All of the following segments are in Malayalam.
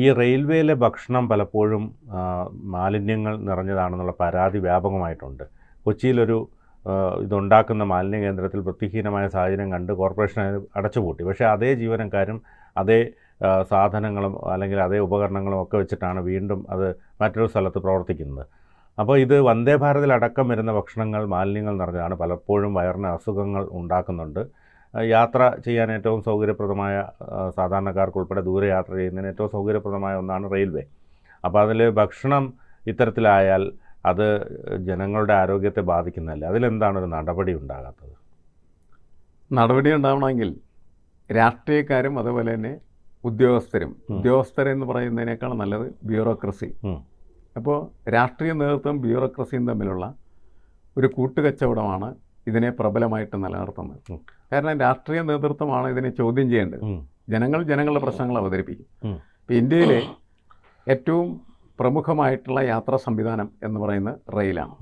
ഈ റെയിൽവേയിലെ ഭക്ഷണം പലപ്പോഴും മാലിന്യങ്ങൾ നിറഞ്ഞതാണെന്നുള്ള പരാതി വ്യാപകമായിട്ടുണ്ട്. കൊച്ചിയിലൊരു ഇതുണ്ടാക്കുന്ന മാലിന്യ കേന്ദ്രത്തിൽ വൃത്തിഹീനമായ സാഹചര്യം കണ്ട് കോർപ്പറേഷൻ അടച്ചുപൂട്ടി. പക്ഷേ അതേ ജീവനക്കാരും അതേ സാധനങ്ങളും അല്ലെങ്കിൽ അതേ ഉപകരണങ്ങളും ഒക്കെ വെച്ചിട്ടാണ് വീണ്ടും അത് മറ്റൊരു സ്ഥലത്ത് പ്രവർത്തിക്കുന്നത്. അപ്പോൾ ഇത് വന്ദേ ഭാരതിലടക്കം വരുന്ന ഭക്ഷണങ്ങൾ മാലിന്യങ്ങൾ നിറഞ്ഞതാണ്. പലപ്പോഴും വയറിന് അസുഖങ്ങൾ ഉണ്ടാക്കുന്നുണ്ട്. യാത്ര ചെയ്യാൻ ഏറ്റവും സൗകര്യപ്രദമായ സാധാരണക്കാർക്കുൾപ്പെടെ സാധാരണക്കാർക്ക് ഉൾപ്പെടെ ദൂരെ യാത്ര ചെയ്യുന്നതിന് ഏറ്റവും സൗകര്യപ്രദമായ ഒന്നാണ് റെയിൽവേ. അപ്പോൾ അതിൽ ഭക്ഷണം ഇത്തരത്തിലായാൽ അത് ജനങ്ങളുടെ ആരോഗ്യത്തെ ബാധിക്കുന്നതല്ല? അതിലെന്താണ് ഒരു നടപടി ഉണ്ടാകാത്തത്? നടപടി ഉണ്ടാവണമെങ്കിൽ രാഷ്ട്രീയക്കാരും അതുപോലെ തന്നെ ഉദ്യോഗസ്ഥരും. ഉദ്യോഗസ്ഥരെന്ന് പറയുന്നതിനേക്കാൾ നല്ലത് ബ്യൂറോക്രസി. അപ്പോൾ രാഷ്ട്രീയ നേതൃത്വം ബ്യൂറോക്രസിയും തമ്മിലുള്ള ഒരു കൂട്ടുകച്ചവടമാണ് ഇതിനെ പ്രബലമായിട്ട് നിലനിർത്തുന്നത്. കാരണം രാഷ്ട്രീയ നേതൃത്വമാണ് ഇതിനെ ചോദ്യം ചെയ്യേണ്ടത്. ജനങ്ങൾ ജനങ്ങളുടെ പ്രശ്നങ്ങൾ അവതരിപ്പിക്കും. ഇപ്പം ഇന്ത്യയിലെ ഏറ്റവും പ്രമുഖമായിട്ടുള്ള യാത്രാ സംവിധാനം എന്ന് പറയുന്നത് റെയിലാണ്.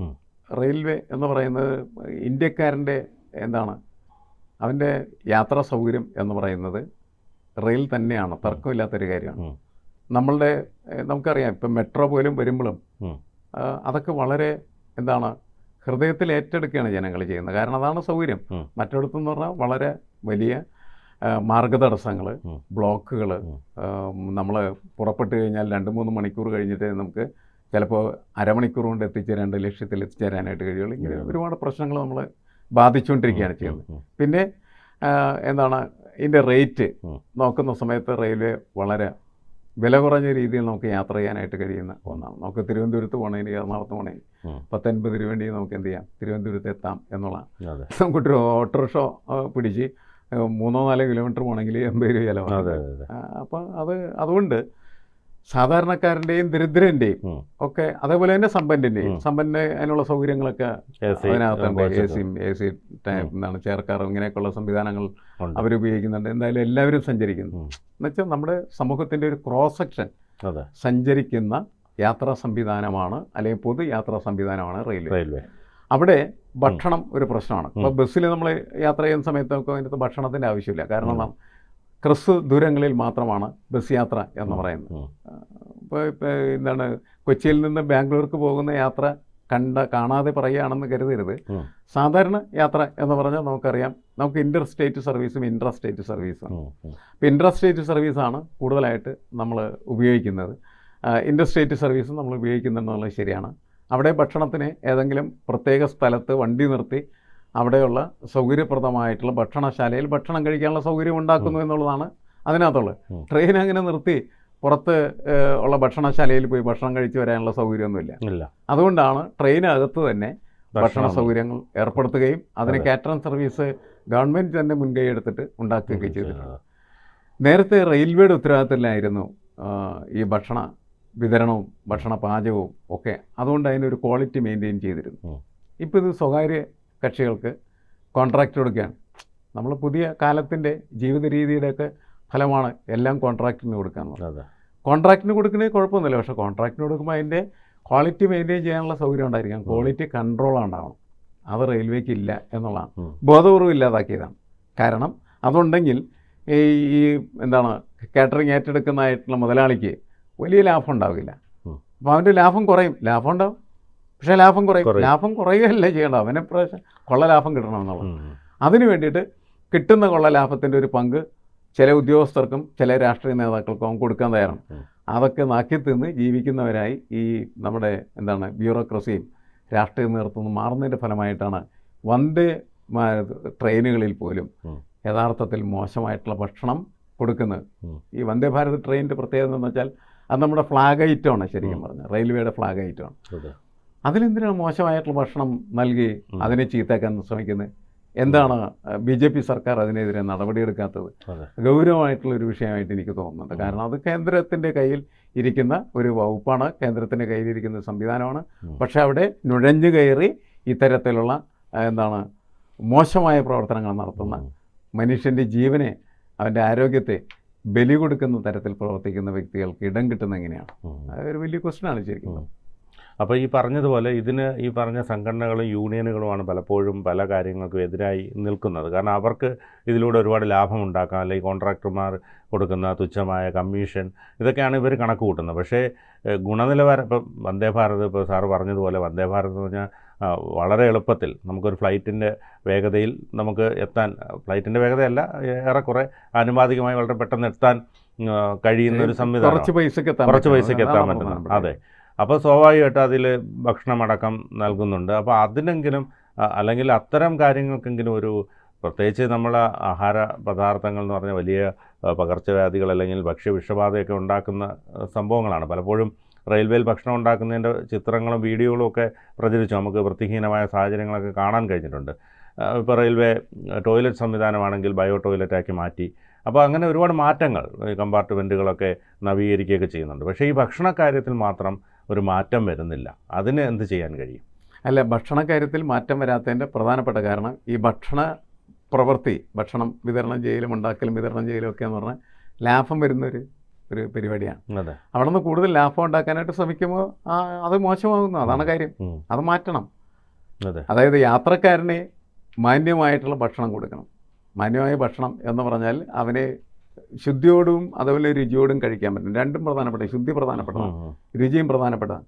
റെയിൽവേ എന്ന് പറയുന്നത് ഇന്ത്യക്കാരന്റെ എന്താണ്? അവന്റെ യാത്രാ സൗകര്യം എന്ന് പറയുന്നത് റെയിൽ തന്നെയാണ്. തർക്കമില്ലാത്തൊരു കാര്യമാണ്. നമ്മളുടെ നമുക്കറിയാം ഇപ്പം മെട്രോ പോലും വരുമ്പോഴും അതൊക്കെ വളരെ എന്താണ് ഹൃദയത്തിൽ ഏറ്റെടുക്കുകയാണ് ജനങ്ങൾ ചെയ്യുന്നത്. കാരണം അതാണ് സൗകര്യം. മറ്റിടത്തെന്ന് പറഞ്ഞാൽ വളരെ വലിയ മാർഗതടസ്സങ്ങൾ. ബ്ലോക്കുകൾ നമ്മൾ പുറപ്പെട്ട് കഴിഞ്ഞാൽ രണ്ട് മൂന്ന് മണിക്കൂർ കഴിഞ്ഞിട്ട് നമുക്ക് ചിലപ്പോൾ അരമണിക്കൂർ കൊണ്ട് എത്തിച്ചേരേണ്ട ലക്ഷ്യത്തിൽ എത്തിച്ചേരാനായിട്ട് കഴിയുള്ളൂ. ഇങ്ങനെ ഒരുപാട് പ്രശ്നങ്ങൾ നമ്മൾ ബാധിച്ചുകൊണ്ടിരിക്കുകയാണ് ചെയ്യുന്നത്. പിന്നെ എന്താണ്? ഇതിന്റെ റേറ്റ് നോക്കുന്ന സമയത്ത് റെയിൽവേ വളരെ വില കുറഞ്ഞ രീതിയിൽ നമുക്ക് യാത്ര ചെയ്യാനായിട്ട് കഴിയുന്ന ഒന്നാണ്. നമുക്ക് തിരുവനന്തപുരത്ത് പോകണമെങ്കിൽ എറണാകുളത്ത് പോകണമെങ്കിൽ. പത്തൊൻപത് രൂപ നമുക്ക് എന്ത് ചെയ്യാം? തിരുവനന്തപുരത്ത് എത്താം എന്നുള്ളതാണ്. നമുക്ക് നമുക്കൊരു ഓട്ടോറിക്ഷ പിടിച്ച് മൂന്നോ നാലോ കിലോമീറ്റർ പോകണമെങ്കിൽ എൺപത് രൂപ ചിലവാണ്. അതെ അതെ അതെ. അപ്പം അത് അതുകൊണ്ട് സാധാരണക്കാരന്റെയും ദരിദ്രന്റെയും ഒക്കെ അതേപോലെ തന്നെ സമ്പന്നന്റെയും ഉം. സമ്പന്ന അതിനുള്ള സൗകര്യങ്ങളൊക്കെ അതിനകത്തുണ്ട്. എ സിയും എ സി എന്താണ് ചേർക്കാറും. ഇങ്ങനെയൊക്കെയുള്ള സംവിധാനങ്ങൾ. അവരുപയോഗിക്കുന്നുണ്ട് എന്തായാലും എല്ലാവരും സഞ്ചരിക്കുന്നു. എന്നുവെച്ചാൽ നമ്മുടെ സമൂഹത്തിന്റെ ഒരു ക്രോസ് സെക്ഷൻ സഞ്ചരിക്കുന്ന യാത്രാ സംവിധാനമാണ് അല്ലെങ്കിൽ പൊതു യാത്രാ സംവിധാനമാണ് റെയിൽവേ. അവിടെ ഭക്ഷണം ഒരു പ്രശ്നമാണ്. ഇപ്പോൾ ബസ്സിൽ നമ്മൾ യാത്ര ചെയ്യുന്ന സമയത്തൊക്കെ അതിനകത്ത് ഭക്ഷണത്തിന്റെ ആവശ്യമില്ല. കാരണം ക്രിസ് ദൂരങ്ങളിൽ മാത്രമാണ് ബസ് യാത്ര എന്ന് പറയുന്നത്. ഇപ്പോൾ ഇപ്പോൾ എന്താണ് കൊച്ചിയിൽ നിന്ന് ബാംഗ്ലൂർക്ക് പോകുന്ന യാത്ര കണ്ട കാണാതെ പറയുകയാണെന്ന് കരുതരുത്. സാധാരണ യാത്ര എന്ന് പറഞ്ഞാൽ നമുക്കറിയാം നമുക്ക് ഇന്റർ സ്റ്റേറ്റ് സർവീസും ഇൻട്രാ സ്റ്റേറ്റ് സർവീസും അപ്പോൾ ഇൻട്രാ സ്റ്റേറ്റ് സർവീസാണ് കൂടുതലായിട്ട് നമ്മൾ ഉപയോഗിക്കുന്നത്. ഇന്റർ സ്റ്റേറ്റ് സർവീസും നമ്മൾ ഉപയോഗിക്കുന്നുണ്ടെന്നുള്ളത് ശരിയാണ്. അവിടെ ഭക്ഷണത്തിന് ഏതെങ്കിലും പ്രത്യേക സ്ഥലത്ത് വണ്ടി നിർത്തി അവിടെയുള്ള സൗകര്യപ്രദമായിട്ടുള്ള ഭക്ഷണശാലയിൽ ഭക്ഷണം കഴിക്കാനുള്ള സൗകര്യം ഉണ്ടാക്കുന്നു എന്നുള്ളതാണ് അതിനകത്തുള്ളത്. ട്രെയിൻ അങ്ങനെ നിർത്തി പുറത്ത് ഉള്ള ഭക്ഷണശാലയിൽ പോയി ഭക്ഷണം കഴിച്ചു വരാനുള്ള സൗകര്യമൊന്നുമില്ല. ഇല്ല. അതുകൊണ്ടാണ് ട്രെയിനകത്ത് തന്നെ ഭക്ഷണ സൗകര്യങ്ങൾ ഏർപ്പെടുത്തുകയും അതിന് അതെ. കാറ്ററിംഗ് സർവീസ് ഗവൺമെന്റ് തന്നെ മുൻകൈ എടുത്തിട്ട് ഉണ്ടാക്കുകയൊക്കെ. ചെയ്തിട്ടുണ്ട്. നേരത്തെ റെയിൽവേയുടെ ഉത്തരവാദിത്തത്തിലായിരുന്നു ഈ ഭക്ഷണ വിതരണവും ഭക്ഷണ പാചകവും ഒക്കെ. അതുകൊണ്ട് അതിനൊരു ക്വാളിറ്റി മെയിന്റെയിൻ ചെയ്തിരുന്നു. ഇപ്പോൾ ഇത് സ്വകാര്യ കക്ഷികൾക്ക് കോൺട്രാക്റ്റ് കൊടുക്കുകയാണ്. നമ്മൾ പുതിയ കാലത്തിന്റെ ജീവിത രീതിയുടെയൊക്കെ ഫലമാണ് എല്ലാം കോൺട്രാക്റ്റിന് കൊടുക്കാന്ന് അതെ. കോൺട്രാക്റ്റിന് കൊടുക്കുന്നതിൽ കുഴപ്പമൊന്നുമില്ല. പക്ഷേ കോൺട്രാക്റ്റിന് കൊടുക്കുമ്പോൾ അതിന്റെ ക്വാളിറ്റി മെയിന്റെയിൻ ചെയ്യാനുള്ള സൗകര്യം ഉണ്ടായിരിക്കണം ക്വാളിറ്റി കൺട്രോൾ ഉണ്ടാവണം അത് റെയിൽവേക്ക് ഇല്ല എന്നുള്ളതാണ്. ബോധപൂർവം ഇല്ലാതാക്കിയതാണ്. കാരണം അതുണ്ടെങ്കിൽ ഈ ഈ എന്താണ് കാറ്ററിംഗ് ഏറ്റെടുക്കുന്നതായിട്ടുള്ള മുതലാളിക്ക് വലിയ ലാഭം ഉണ്ടാവില്ല. അപ്പോൾ അവന്റെ ലാഭം കുറയും. ലാഭം ഉണ്ടാവും. പക്ഷേ ലാഭം കുറയും. ലാഭം കുറയുകയല്ല ചെയ്യേണ്ടത് അവനെ പ്രാവശ്യം കൊള്ള ലാഭം കിട്ടണം എന്നുള്ളത്. അതിന് വേണ്ടിയിട്ട് കിട്ടുന്ന കൊള്ള ലാഭത്തിന്റെ ഒരു പങ്ക് ചില ഉദ്യോഗസ്ഥർക്കും ചില രാഷ്ട്രീയ നേതാക്കൾക്കും അവൻ കൊടുക്കാൻ തയ്യാറാണ്. അതൊക്കെ നാക്കി തിന്ന് ജീവിക്കുന്നവരായി ഈ നമ്മുടെ എന്താണ് ബ്യൂറോക്രസിയും രാഷ്ട്രീയ നേതൃത്വം മാറുന്നതിന്റെ ഫലമായിട്ടാണ് വന്ദേ ട്രെയിനുകളിൽ പോലും. യഥാർത്ഥത്തിൽ മോശമായിട്ടുള്ള ഭക്ഷണം കൊടുക്കുന്നത് ഈ വന്ദേ ഭാരത് ട്രെയിനിന്റെ പ്രത്യേകത എന്ന് വെച്ചാൽ അത് നമ്മുടെ ഫ്ലാഗ് ഐറ്റമാണ് ശരിക്കും. പറഞ്ഞാൽ റെയിൽവേയുടെ ഫ്ലാഗ് ഐറ്റമാണ് അതിലെന്തിനാണ് മോശമായിട്ടുള്ള ഭക്ഷണം നൽകി അതിനെ ചീത്താക്കാൻ ശ്രമിക്കുന്നത് എന്താണ് ബി ജെ പി സർക്കാർ അതിനെതിരെ നടപടിയെടുക്കാത്തത്? ഗൗരവമായിട്ടുള്ളൊരു ഗൗരവമായിട്ടുള്ള ഒരു വിഷയമായിട്ട് എനിക്ക് തോന്നുന്നുണ്ട്. കാരണം അത് കേന്ദ്രത്തിന്റെ കയ്യിൽ ഇരിക്കുന്ന ഒരു വകുപ്പാണ്. കേന്ദ്രത്തിന്റെ കയ്യിലിരിക്കുന്ന സംവിധാനമാണ്. പക്ഷേ അവിടെ നുഴഞ്ഞു കയറി ഇത്തരത്തിലുള്ള എന്താണ് മോശമായ പ്രവർത്തനങ്ങൾ നടത്തുന്ന. മനുഷ്യന്റെ ജീവനെ അവന്റെ ആരോഗ്യത്തെ ബലി കൊടുക്കുന്ന തരത്തിൽ പ്രവർത്തിക്കുന്ന വ്യക്തികൾക്ക് ഇടം കിട്ടുന്ന എങ്ങനെയാണ്? അതൊരു വലിയ ക്വസ്റ്റ്യനാണ് ശരിക്കും. അപ്പോൾ ഈ പറഞ്ഞതുപോലെ ഇതിന് ഈ പറഞ്ഞ സംഘടനകളും യൂണിയനുകളുമാണ് പലപ്പോഴും പല കാര്യങ്ങൾക്കും എതിരായി നിൽക്കുന്നത്. കാരണം അവർക്ക് ഇതിലൂടെ ഒരുപാട് ലാഭം ഉണ്ടാക്കാം. അല്ലെങ്കിൽ കോൺട്രാക്ടർമാർ കൊടുക്കുന്ന തുച്ഛമായ കമ്മീഷൻ ഇതൊക്കെയാണ് ഇവർ കണക്ക് കൂട്ടുന്നത്. പക്ഷേ ഗുണനിലവാരം ഇപ്പം വന്ദേ ഭാരത് ഇപ്പോൾ സാറ് പറഞ്ഞതുപോലെ വന്ദേ ഭാരത് എന്ന് പറഞ്ഞാൽ വളരെ എളുപ്പത്തിൽ നമുക്കൊരു ഫ്ലൈറ്റിന്റെ വേഗതയിൽ നമുക്ക് എത്താൻ ഫ്ലൈറ്റിന്റെ വേഗതയല്ല ഏറെക്കുറെ ആനുപാതികമായി വളരെ പെട്ടെന്ന് എത്താൻ കഴിയുന്ന ഒരു സംവിധാനം. കുറച്ച് പൈസക്ക് കുറച്ച് പൈസക്ക് പൈസയ്ക്ക് എത്താൻ പറ്റുന്ന അതെ. അപ്പോൾ സ്വാഭാവികമായിട്ടും അതിൽ ഭക്ഷണമടക്കം നൽകുന്നുണ്ട്. അപ്പോൾ അതിനെങ്കിലും അല്ലെങ്കിൽ അത്തരം കാര്യങ്ങൾക്കെങ്കിലും ഒരു പ്രത്യേകിച്ച് നമ്മൾ ആഹാര പദാർത്ഥങ്ങൾ എന്ന് പറഞ്ഞാൽ വലിയ പകർച്ചവ്യാധികൾ അല്ലെങ്കിൽ ഭക്ഷ്യ വിഷബാധയൊക്കെ ഉണ്ടാക്കുന്ന സംഭവങ്ങളാണ്. പലപ്പോഴും റെയിൽവേയിൽ ഭക്ഷണം ഉണ്ടാക്കുന്നതിന്റെ ചിത്രങ്ങളും വീഡിയോകളും ഒക്കെ പ്രചരിച്ചു. നമുക്ക് വൃത്തിഹീനമായ സാഹചര്യങ്ങളൊക്കെ കാണാൻ കഴിഞ്ഞിട്ടുണ്ട്. ഇപ്പോൾ റെയിൽവേ ടോയ്ലറ്റ് സംവിധാനമാണെങ്കിൽ ബയോ ടോയ്ലറ്റാക്കി മാറ്റി. അപ്പോൾ അങ്ങനെ ഒരുപാട് മാറ്റങ്ങൾ കമ്പാർട്ട്മെന്റുകളൊക്കെ നവീകരിക്കുകയൊക്കെ ചെയ്യുന്നുണ്ട്. പക്ഷേ ഈ ഭക്ഷണ കാര്യത്തിൽ മാത്രം ഒരു മാറ്റം വരുന്നില്ല. അതിന് എന്ത് ചെയ്യാൻ കഴിയും? അല്ല ഭക്ഷണ കാര്യത്തിൽ മാറ്റം വരാത്തതിന്റെ പ്രധാനപ്പെട്ട കാരണം ഈ ഭക്ഷണ പ്രവൃത്തി ഭക്ഷണം വിതരണം ചെയ്യലും ഉണ്ടാക്കലും വിതരണം ചെയ്യലും ഒക്കെ എന്ന് പറഞ്ഞാൽ ലാഭം വരുന്നൊരു ഒരു പരിപാടിയാണ്. അതെ. അവിടെ നിന്ന് കൂടുതൽ ലാഭം ഉണ്ടാക്കാനായിട്ട് ശ്രമിക്കുമ്പോൾ ആ അത് മോശമാകുന്നു. അതാണ് കാര്യം. അത് മാറ്റണം. അതെ. അതായത് യാത്രക്കാരനെ മാന്യമായിട്ടുള്ള ഭക്ഷണം കൊടുക്കണം. മാന്യമായ ഭക്ഷണം എന്ന് പറഞ്ഞാൽ അവനെ ശുദ്ധിയോടും അതുപോലെ രുചിയോടും കഴിക്കാൻ പറ്റും. രണ്ടും പ്രധാനപ്പെട്ട ശുദ്ധി പ്രധാനപ്പെട്ടതാണ്. രുചിയും പ്രധാനപ്പെട്ടതാണ്.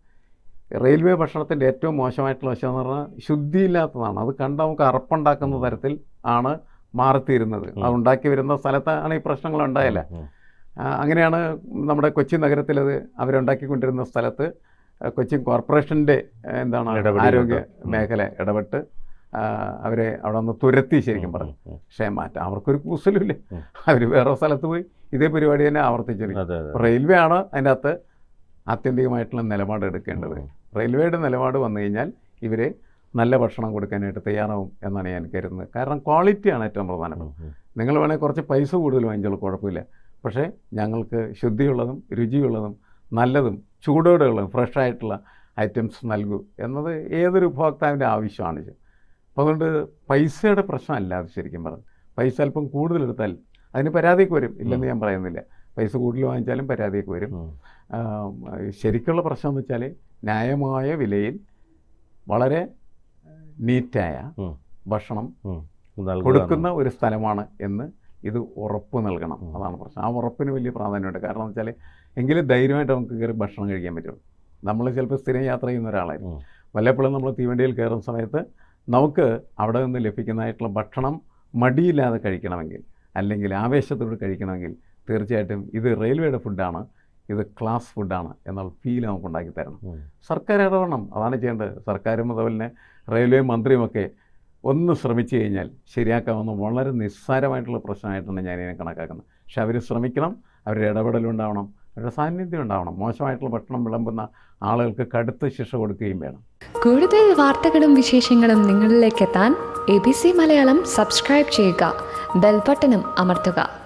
റെയിൽവേ ഭക്ഷണത്തിന്റെ ഏറ്റവും മോശമായിട്ടുള്ള വശം എന്ന് പറഞ്ഞാൽ ശുദ്ധിയില്ലാത്തതാണ്. അത് കണ്ട് നമുക്ക് അറപ്പുണ്ടാക്കുന്ന തരത്തിൽ ആണ് മാറിത്തീരുന്നത്. അത് ഉണ്ടാക്കി വരുന്ന സ്ഥലത്താണ് ഈ പ്രശ്നങ്ങൾ ഉണ്ടായില്ല? അങ്ങനെയാണ് നമ്മുടെ കൊച്ചി നഗരത്തിലത് അവരുണ്ടാക്കിക്കൊണ്ടിരുന്ന സ്ഥലത്ത് കൊച്ചി കൊച്ചിൻ കോർപ്പറേഷന്റെ എന്താണ് ആരോഗ്യ മേഖല ഇടപെട്ട് അവരെ അവിടെ നിന്ന് തുരത്തി ശരിക്കും പറഞ്ഞു. പക്ഷേ മാറ്റം അവർക്കൊരു കൂസലുമില്ല. അവർ വേറെ സ്ഥലത്ത് പോയി ഇതേ പരിപാടി തന്നെ ആവർത്തിച്ചിരിക്കും റെയിൽവേ ആണ് അതിന്റെ അകത്ത് ആത്യന്തികമായിട്ടുള്ള നിലപാട് എടുക്കേണ്ടത്. റെയിൽവേയുടെ നിലപാട് വന്നു കഴിഞ്ഞാൽ ഇവർ നല്ല ഭക്ഷണം കൊടുക്കാനായിട്ട് തയ്യാറാവും എന്നാണ് ഞാൻ കരുതുന്നത്. കാരണം ക്വാളിറ്റിയാണ് ഏറ്റവും പ്രധാനപ്പെട്ടത്. നിങ്ങൾ വേണേൽ കുറച്ച് പൈസ കൂടുതൽ വാങ്ങിച്ചോളൂ കുഴപ്പമില്ല. പക്ഷേ ഞങ്ങൾക്ക് ശുദ്ധിയുള്ളതും രുചിയുള്ളതും നല്ലതും ചൂടോടെയുള്ളതും ഫ്രഷായിട്ടുള്ള ഐറ്റംസ് നൽകൂ എന്നത് ഏതൊരു ഉപഭോക്താവിന്റെ ആവശ്യമാണ്. അപ്പോൾ അതുകൊണ്ട് പൈസയുടെ പ്രശ്നമല്ല അത് ശരിക്കും പറഞ്ഞു പൈസ അല്പം കൂടുതലെടുത്താൽ അതിന് പരാതിയൊക്കെ വരും. ഇല്ലെന്ന് ഞാൻ പറയുന്നില്ല. പൈസ കൂടുതൽ വാങ്ങിച്ചാലും പരാതിയൊക്കെ വരും. ശരിക്കുള്ള പ്രശ്നം എന്ന് വെച്ചാൽ ന്യായമായ വിലയിൽ വളരെ നീറ്റായ. ഭക്ഷണം കൊടുക്കുന്ന ഒരു സ്ഥലമാണ് എന്ന് ഇത് ഉറപ്പ് നൽകണം. അതാണ് പ്രശ്നം. ആ ഉറപ്പിന് വലിയ പ്രാധാന്യമുണ്ട്. കാരണം എന്ന് വെച്ചാൽ എങ്കിലും ധൈര്യമായിട്ട് നമുക്ക് കയറി ഭക്ഷണം കഴിക്കാൻ പറ്റും നമ്മൾ ചിലപ്പോൾ സ്ഥിരം യാത്ര ചെയ്യുന്ന ഒരാളായിരുന്നു. വല്ലപ്പോഴും നമ്മൾ തീവണ്ടിയിൽ കയറുന്ന സമയത്ത് നമുക്ക് അവിടെ നിന്ന് ലഭിക്കുന്നതായിട്ടുള്ള ഭക്ഷണം മടിയില്ലാതെ കഴിക്കണമെങ്കിൽ അല്ലെങ്കിൽ ആവേശത്തോട് കഴിക്കണമെങ്കിൽ തീർച്ചയായിട്ടും ഇത് റെയിൽവേയുടെ ഫുഡാണ് ഇത് ക്ലാസ് ഫുഡാണ് എന്നുള്ള ഫീൽ നമുക്ക് ഉണ്ടാക്കി തരണം. സർക്കാർ ഇടപെടണം. അതാണ് ചെയ്യേണ്ടത്. സർക്കാരും അതുപോലെ തന്നെ റെയിൽവേ മന്ത്രിയുമൊക്കെ ഒന്ന് ശ്രമിച്ചു കഴിഞ്ഞാൽ ശരിയാക്കാവുന്ന വളരെ നിസ്സാരമായിട്ടുള്ള പ്രശ്നമായിട്ടാണ് ഞാനിതിനെ കണക്കാക്കുന്നത്. പക്ഷെ അവർ ശ്രമിക്കണം അവരുടെ ഇടപെടലുണ്ടാവണം അവരുടെ സാന്നിധ്യം ഉണ്ടാവണം. മോശമായിട്ടുള്ള ഭക്ഷണം വിളമ്പുന്ന ആളുകൾക്ക് കടുത്ത ശിക്ഷ കൊടുക്കുകയും വേണം. കൂടുതൽ വാർത്തകളും വിശേഷങ്ങളും നിങ്ങളിലേക്ക് എത്താൻ A B C Malayalam subscribe ചെയ്യുക. ബെൽബട്ടനും അമർത്തുക.